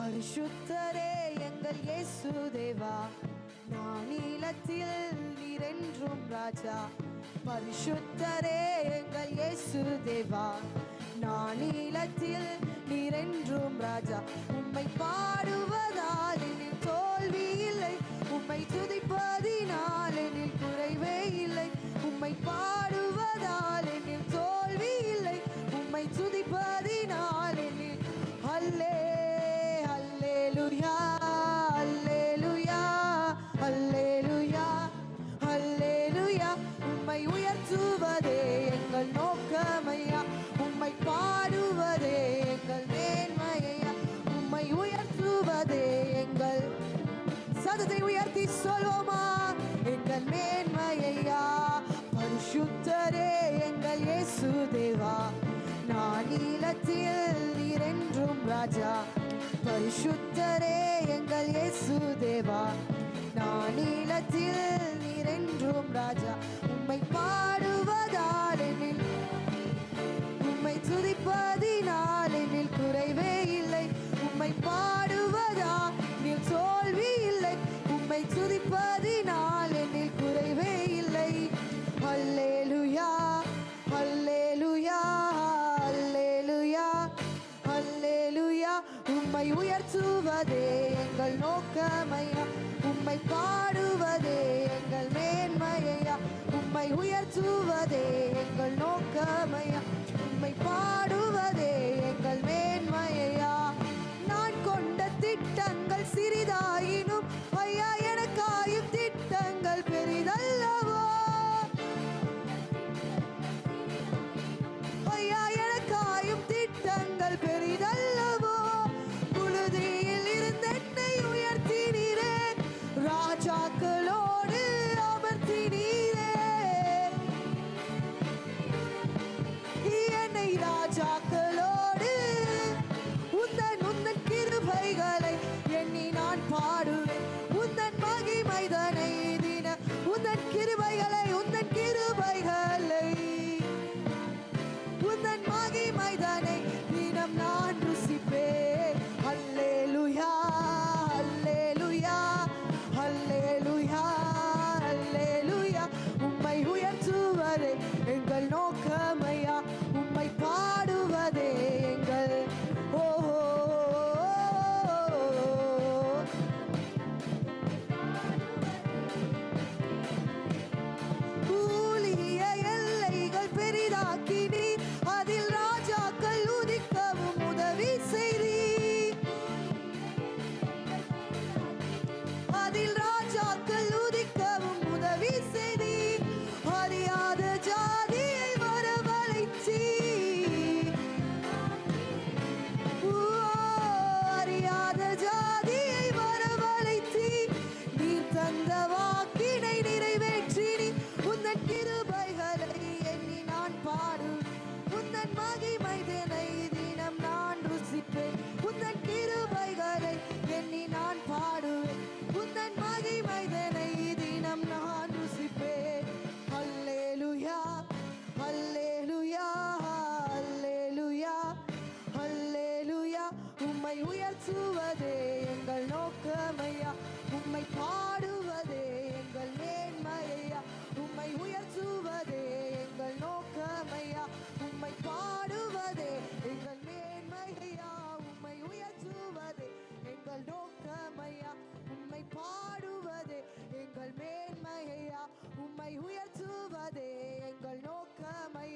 பரிசுத்தரே எங்கள் இயேசு தேவா. நானிலத்தில் நீரென்றும் ராஜா. பரிசுத்தரே எங்கள் இயேசு தேவா. நானிலத்தில் நீரென்றும் ராஜா. உம்மை பாடுவ தேவா. நான் நீலத்தில் நீரென்றும் ராஜா. பரிசுத்தரே எங்கள் இயேசு தேவா. நான் நீலத்தில் நீரென்றும் ராஜா. உம்மை பாடு உம்மை உயர்த்துவதே எங்கள் நோக்கமையா. உம்மை பாடுவதே எங்கள் மேன்மையா. உம்மை உயர்த்துவதே எங்கள் நோக்க உந்தன் மகிமைதனை தினம் நான் ருசிப்பேன். உந்தன் கிருபைகளை எண்ணி நான் பாடுவேன். உந்தன் மகிமைதனை தினம் நான் ருசிப்பேன். அல்லேலுயா அல்லேலுயா அல்லேலுயா அல்லேலுயா. உம்மை உயர்த்துவதே எங்கள் நோக்கமையா. உம்மை பாடு எங்கள் நோக்கமையா? உம்மை பாடுவதே எங்கள் மேன்மையா? உம்மை உயர்த்துவதே எங்கள் நோக்கமையா?